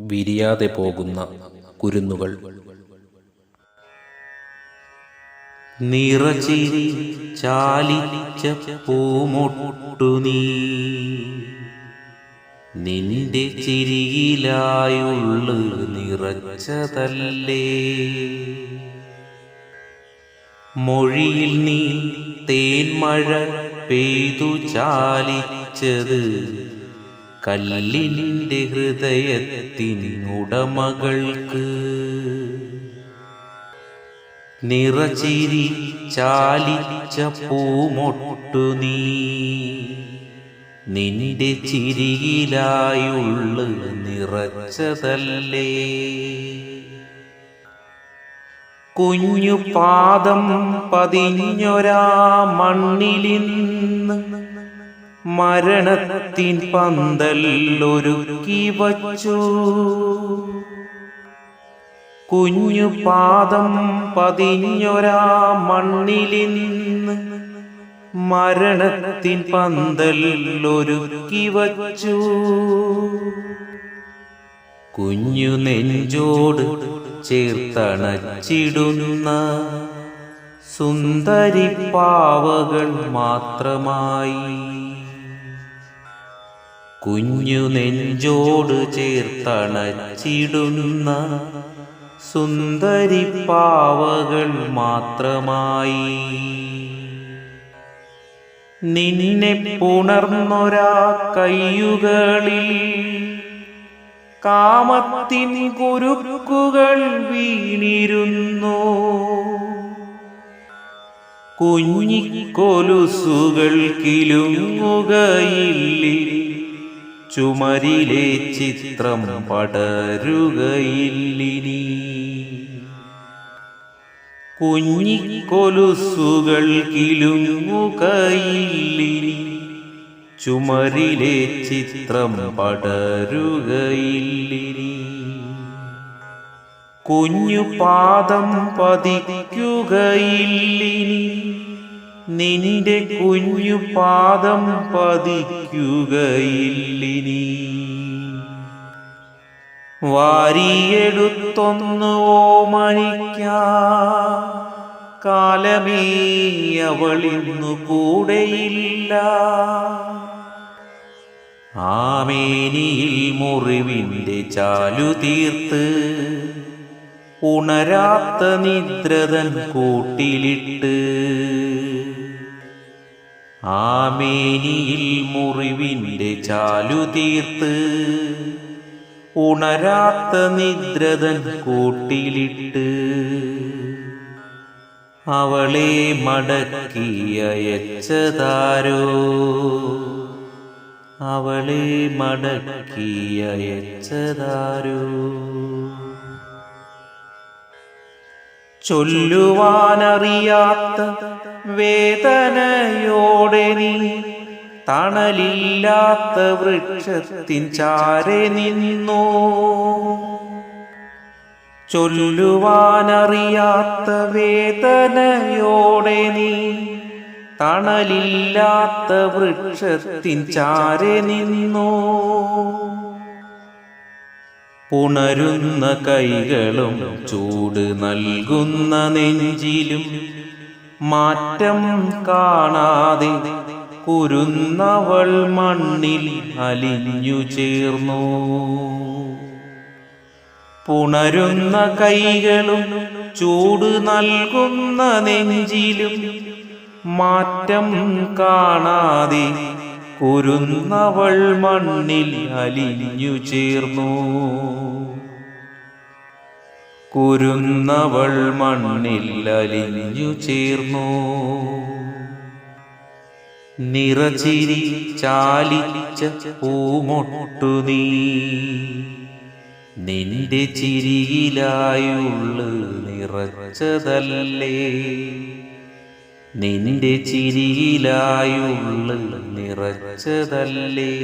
വിരിയാതെ പോകുന്ന കുരുന്നുകൾ. നിറചിരി ചാലിച്ച പൂമൊട്ടു നീ. നിന്റെ ചിരിയിലായുള്ള നിറച്ചതല്ലേ. മൊഴിയിൽ നീ തേൻമഴ പെയ്തു ചാലിച്ചത് കല്ലിന്റെ ഹൃദയത്തിനുടമകൾക്ക് നിറചിരി ചാലിച്ച പൂമൊട്ടു നീ. നിന്റെ ചിരിയിലായുള്ള നിറച്ചതല്ലേ. കുഞ്ഞു പാദം പതിഞ്ഞൊരാ മണ്ണിലിന്ന് മരണത്തിൻ പന്തല്ലൊരുക്കി വച്ചു. കുഞ്ഞു പാദം പതിഞ്ഞൊരാ മണ്ണിലിന്ന് മരണത്തിൻ പന്തല്ലൊരുക്കി വച്ചു. കുഞ്ഞു നെഞ്ചോട് ചേർത്തണച്ചിടുന്ന സുന്ദരി പാവകൾ മാത്രമായി കുഞ്ഞു നെഞ്ചോട് ചേർത്തണച്ചിടുന്ന സുന്ദരി പാവകൾ മാത്രമായി. നിന്നെ പുണർന്നൊരാ കയ്യുകളിൽ കാമത്തിൻ കുരുക്കുകൾ വീണിരുന്നു. കുഞ്ഞിക്കൊലുസുകൾ കിലുങ്ങുകയില്ലേ ചുമരിലെ ചിത്രം പടരുകയില്ലിനി. കുഞ്ഞിക്കൊലുസുകൾ കിലുങ്ങുകയില്ലിനി. ചുമരിലെ ചിത്രം പടരുകയില്ലിനി. കുഞ്ഞു പാദം പതിക്കുകയില്ലിനി. നിന്റെ കുഞ്ഞു പാദം പതിക്കുകയില്ലിനി. വാരിയെടുത്തൊന്നു ഓമനിക്ക. കാലമേ അവളിന്നു കൂടെയില്ല. ആമേനിയിൽ മുറിവിന്റെ ചാലു തീർത്ത് ഉണരാത്ത നിദ്രതൻ കൂട്ടിലിട്ട്. ആമേനിയിൽ മുറിവിന്റെ ചാലു തീർത്ത് ഉണരാത്ത നിദ്രതൻ കൂട്ടിലിട്ട് അവളെ മടക്കി അയച്ചതാരോ അവളെ മടക്കി അയച്ചതാരോ ചൊല്ലുവാനറിയാത്ത വേദനയോടെ നീ തണലില്ലാത്ത വൃക്ഷത്തിൻ ചാരെ നിന്നു. ചൊല്ലുവാനറിയാത്ത വേദനയോടെ നീ തണലില്ലാത്ത വൃക്ഷത്തിൻ ചാരെ നിന്നു. പുണരുന്ന കൈകളും ചൂട് നൽകുന്ന നെഞ്ചിലും മാറ്റം കാണാതെ കുരുന്നവൾ മണ്ണിൽ അലിഞ്ഞു ചേർന്നു. പുണരുന്ന കൈകളും ചൂട് നൽകുന്ന നെഞ്ചിലും മാറ്റം കാണാതെ കുരുന്നവൾ മണ്ണിൽ അലിഞ്ഞു ചേർന്നു. കുരുന്നവൾ മണ്ണിൽ അലിഞ്ഞു ചേർന്നു. നിറചിരി ചാലിച്ച പൂമൊട്ടു നീ. നിന്റെ ചിരിയിലായുള്ള നിറച്ചതല്ലേ. നിന്റെ ചിരിയിലായുള്ള നിറച്ചതല്ലേ.